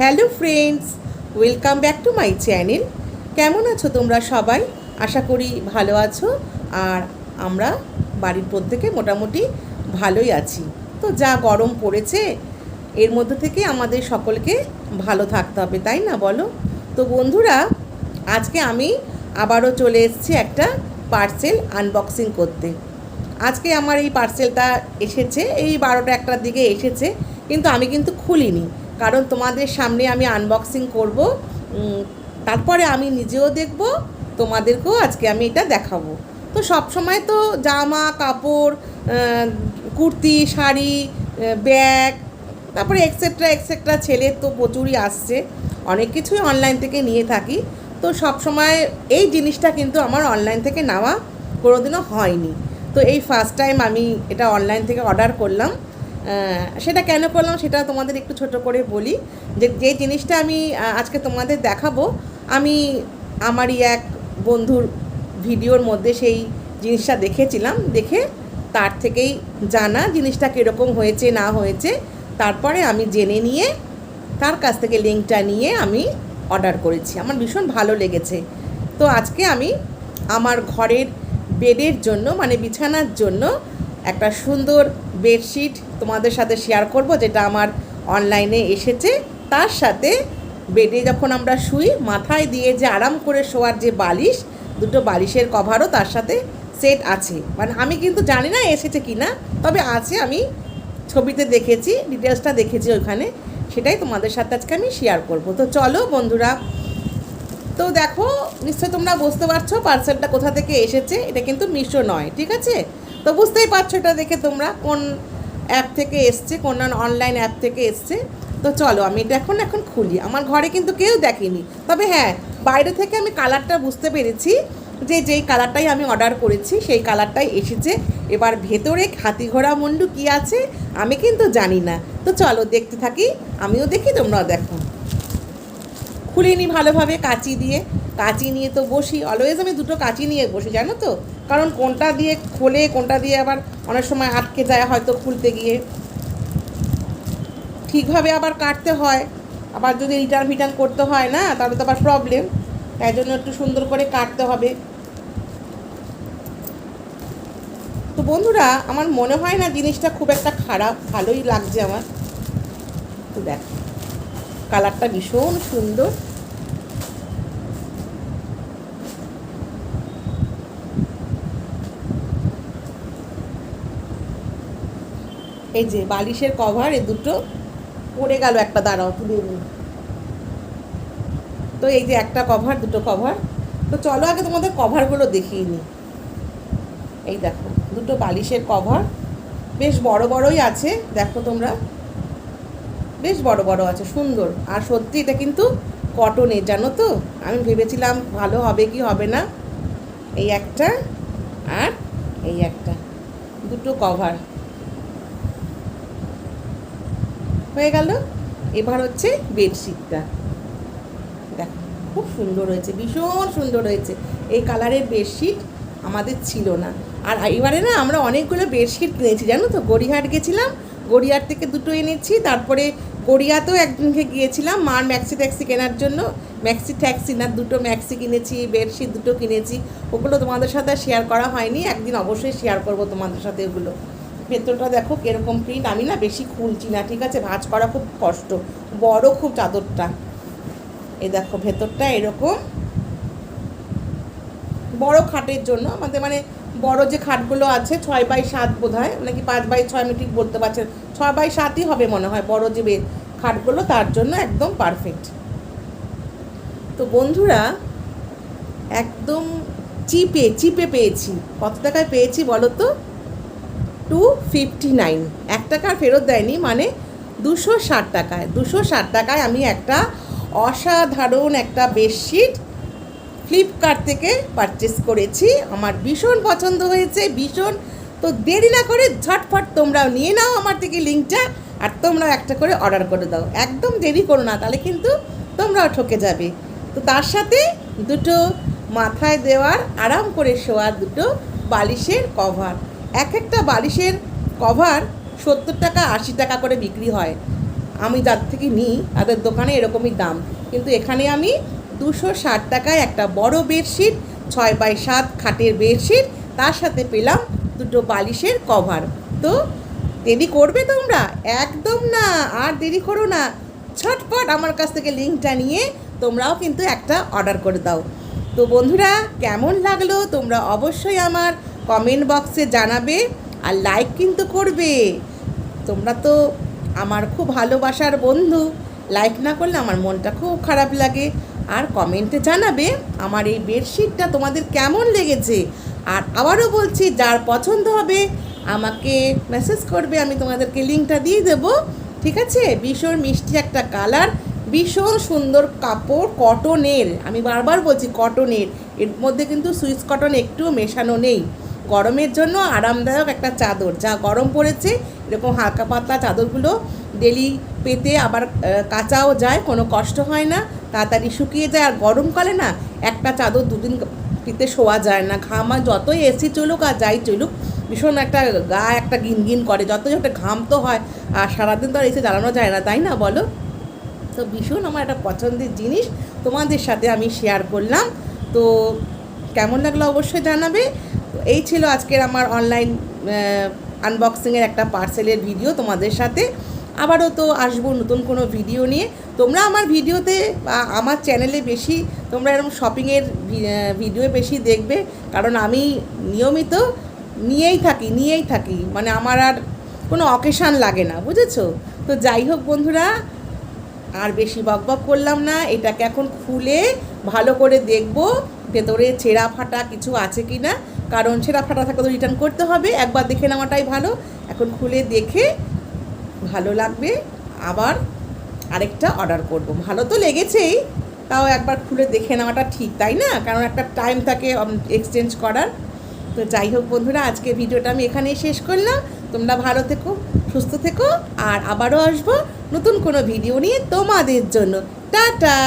Hello friends, welcome back to my channel. কেমন আছো তোমরা সবাই? আশা করি ভালো আছো, আর আমরা বাড়ির প্রত্যেকে মোটামুটি ভালোই আছি। তো যা গরম পড়েছে, এর মধ্যে থেকে আমাদের সকলকে ভালো থাকতে হবে, তাই না বলো? তো বন্ধুরা, আজকে আমি আবারও চলে এসেছি একটা পার্সেল আনবক্সিং করতে। আজকে আমার এই পার্সেলটা এসেছে, এই বারোটা একটার দিকে এসেছে, কিন্তু আমি কিন্তু খুলিনি। কারণ তোমাদের সামনে আমি আনবক্সিং করব তারপরে আমি নিজেও দেখব, তোমাদেরকেও আজকে আমি এটা দেখাবো। তো সব সময় তো জামা, কাপড় কুর্তি, শাড়ি ব্যাগ, তারপরে এক্সেট্রা এক্সেট্রা ছেলের তো প্রচুরই আসছে। অনেক কিছুই অনলাইন থেকে নিয়ে থাকি। তো সব সময় এই জিনিসটা কিন্তু আমার অনলাইন থেকে নেওয়া কোনোদিনও হয়নি। তো এই ফার্স্ট টাইম আমি এটা অনলাইন থেকে অর্ডার করলাম। সেটা কেন করলাম সেটা তোমাদের একটু ছোট করে বলি। যে যে জিনিসটা আমি আজকে তোমাদের দেখাবো, আমি আমারই এক বন্ধুর ভিডিওর মধ্যে সেই জিনিসটা দেখেছিলাম, দেখে তার থেকেই জানা জিনিসটা কীরকম হয়েছে, না হয়েছে। তারপরে আমি জেনে নিয়ে তার কাছ থেকে লিঙ্কটা নিয়ে আমি অর্ডার করেছি। আমার ভীষণ ভালো লেগেছে। তো আজকে আমি আমার ঘরের বেডের জন্য মানে বিছানার জন্য একটা সুন্দর বেডশিট তোমাদের সাথে শেয়ার করব, যেটা আমার অনলাইনে এসেছে। তার সাথে বেডে যখন আমরা শুই, মাথায় দিয়ে যে আরাম করে শোয়ার যে বালিশ, দুটো বালিশের কভারও তার সাথে সেট আছে। মানে আমি কিন্তু জানি না এসেছে কি না তবে আছে, আমি ছবিতে দেখেছি ডিটেলসটা দেখেছি ওইখানে। সেটাই তোমাদের সাথে আজকে আমি শেয়ার করব। তো চলো বন্ধুরা, তো দেখো নিশ্চয়ই তোমরা বুঝতে পারছ পার্সেলটা কোথা থেকে এসেছে? এটা কিন্তু মিশো নয়, ঠিক আছে? তো বুঝতেই পারছ এটা দেখে তোমরা কোন অ্যাপ থেকে এসছে, কোন অনলাইন অ্যাপ থেকে এসছে। তো চলো, আমি এটা এখন এখন খুলি। আমার ঘরে কিন্তু কেউ দেখেনি। তবে হ্যাঁ বাইরে থেকে আমি কালারটা বুঝতে পেরেছি যে যেই কালারটাই আমি অর্ডার করেছি, সেই কালারটাই এসেছে। এবার ভেতরে হাতি ঘোড়া মুন্ডু কী আছে, আমি কিন্তু জানি না। তো চলো, দেখতে থাকি, আমিও দেখি, তোমরাও দেখো। খুলিনি ভালোভাবে কাঁচি দিয়ে। কাঁচি নিয়ে তো বসি। অলওয়েজ আমি দুটো কাঁচি নিয়ে বসি, জানো তো? কারণ কোনটা দিয়ে খোলে, কোনটা দিয়ে আবার অনেক সময় আটকে যায় হয়তো খুলতে গিয়ে। ঠিকভাবে আবার কাটতে হয়। আবার যদি রিটার্ন ফিটার্ন করতে হয় না, তাহলে তো আবার প্রবলেম তাই জন্য একটু সুন্দর করে কাটতে হবে। তো বন্ধুরা, আমার মনে হয় না জিনিসটা খুব একটা খারাপ, ভালোই লাগছে আমার। তো দেখ। কালারটা ভীষণ সুন্দর। এই যে বালিশের কভার, এ দুটো পড়ে গেল একটা, দাঁড়াও, তুলে নিই। তো এই যে একটা কভার, দুটো কভার। তো চলো আগে তোমাদের কভারগুলো দেখিয়ে নিই। এই দেখো, দুটো বালিশের কভার। বেশ বড় বড়ই আছে, দেখো তোমরা। বেশ বড় বড় আছে, সুন্দর। আর সত্যি এটা কিন্তু কটনের জানো তো? আমি ভেবেছিলাম ভালো হবে কি হবে না। এই একটা আর এই একটা। দুটো কভার হয়ে গেল? এবার হচ্ছে বেডশিটটা দেখো, খুব সুন্দর হয়েছে, ভীষণ সুন্দর হয়েছে। এই কালারের বেডশিট আমাদের ছিল না। আর এবারে না আমরা অনেকগুলো বেডশিট কিনেছি, জানো তো? গড়িয়াহাট গেছিলাম গড়িয়ার থেকে দুটো এনেছি, তারপরে গড়িয়াতেও একদিনকে গিয়েছিলাম, মার ম্যাক্সি ট্যাক্সি কেনার জন্য। ম্যাক্সি ট্যাক্সি না, দুটো ম্যাক্সি কিনেছি, বেডশিট দুটো কিনেছি। ওগুলো তোমাদের সাথে শেয়ার করা হয়নি, একদিন অবশ্যই শেয়ার করব তোমাদের সাথে ওগুলো ভেতরটা দেখো কীরকম প্রিন্ট আমি না বেশি খুলছি না, ঠিক আছে? ভাঁজ করা খুব কষ্ট, বড় খুব চাদরটা। এ দেখো ভেতরটা এরকম। বড় খাটের জন্য, আমাদের মানে বড় যে খাটগুলো আছে, ছয় বাই সাত বোধ হয় নাকি পাঁচ বাই ছয় আমি ঠিক বলতে পারছেন। ছয় বাই সাতই হবে মনে হয়, বড় যে খাটগুলো, তার জন্য একদম পারফেক্ট তো বন্ধুরা, একদম চিপে চিপে পেয়েছি। কত টাকায় পেয়েছি বলো তো? টু ফিফটি নাইন এক টাকা ফেরত দেয়নি মানে দুশো ষাট টাকায়। দুশো ষাট টাকায় আমি একটা অসাধারণ একটা বেডশিট ফ্লিপকার্ট থেকে পারচেস করেছি। আমার ভীষণ পছন্দ হয়েছে, ভীষণ। তো দেরি না করে ঝটফট তোমরাও নিয়ে নাও আমার থেকে লিঙ্কটা আর তোমরাও একটা করে অর্ডার করে দাও। একদম দেরি করো না, তাহলে কিন্তু তোমরাও ঠকে যাবে। তো তার সাথে দুটো মাথায় দেওয়ার, আরাম করে শোয়ার দুটো বালিশের কভার এক একটা বালিশের কভার সত্তর টাকা, আশি টাকা করে বিক্রি হয়। আমি যার থেকে নিই, তাদের দোকানে এরকমই দাম। কিন্তু এখানে আমি দুশো ষাট টাকায় একটা বড় বেডশিট, ছয় বাই সাত খাটের বেডশিট, তার সাথে পেলাম দুটো বালিশের কভার। তো দেরি করবে তোমরা? একদম না, আর দেরি করো না। ছটপট আমার কাছ থেকে লিঙ্কটা নিয়ে তোমরাও কিন্তু একটা অর্ডার করে দাও। তো বন্ধুরা, কেমন লাগল? তোমরা অবশ্যই আমার কমেন্ট বক্সে জানাবে আর লাইক কিন্তু করবে। তোমরা তো আমার খুব ভালোবাসার বন্ধু। লাইক না করলে আমার মনটা খুব খারাপ লাগে। আর কমেন্টে জানাবে আমার এই বেডশিটটা তোমাদের কেমন লেগেছে। আর আবারও বলছি, যার পছন্দ হবে আমাকে মেসেজ করবে, আমি তোমাদেরকে লিঙ্কটা দিয়ে দেবো। ঠিক আছে? ভীষণ মিষ্টি একটা কালার ভীষণ সুন্দর কাপড় কটনের আমি বারবার বলছি কটনের এর। মধ্যে কিন্তু সুইচ কটন একটু মেশানো নেই। গরমের জন্য আরামদায়ক একটা চাদর। যা গরম পড়েছে, এরকম হালকা পাতলা চাদরগুলো ডেলি পেতে আবার কাচাও যায়, কোনো কষ্ট হয় না, তাড়াতাড়ি শুকিয়ে যায়। আর গরমকালে না, একটা চাদর দুদিন পিতে শোয়া যায় না। ঘামা যতই এসি চলুক আর যাই চলুক, ভীষণ একটা গা একটা গিনগিন করে। যতই একটা ঘাম তো হয়, আর সারাদিন তো আর এসে জ্বালানো যায় না, তাই না বলো? তো ভীষণ আমার একটা পছন্দের জিনিস তোমাদের সাথে আমি শেয়ার করলাম। তো কেমন লাগল অবশ্যই জানাবে। এই ছিল আজকের আমার অনলাইন আনবক্সিংয়ের একটা পার্সেলের ভিডিও তোমাদের সাথে। আবারও তো আসব নতুন কোনো ভিডিও নিয়ে। তোমরা আমার ভিডিওতে বা আমার চ্যানেলে বেশি, তোমরা এরকম শপিংয়ের ভিডিও বেশি দেখবে। কারণ আমি নিয়মিত নিয়েই থাকি নিয়েই থাকি। মানে আমার আর কোনো অকেশান লাগে না, বুঝেছ? তো যাই হোক বন্ধুরা, আর বেশি বকবক করলাম না। এটাকে এখন খুলে ভালো করে দেখব। ভেতরে ছেঁড়া ফাটা কিছু আছে কি না? কারণ ছেঁড়া ফাটা থাকলে তো রিটার্ন করতে হবে। একবার দেখে নেওয়াটাই ভালো। এখন খুলে দেখে ভালো লাগবে। আবার আরেকটা অর্ডার করব। ভালো তো লেগেছেই, তাও একবার খুলে দেখে নেওয়াটা ঠিক, তাই না? কারণ একটা টাইম থাকে এক্সচেঞ্জ করার। তো যাই হোক বন্ধুরা, আজকে ভিডিওটা আমি এখানেই শেষ করলাম। তোমরা ভালো থেকো, সুস্থ থেকো, আর আবারও আসব নতুন কোনো ভিডিও নিয়ে তোমাদের জন্য। টাটা!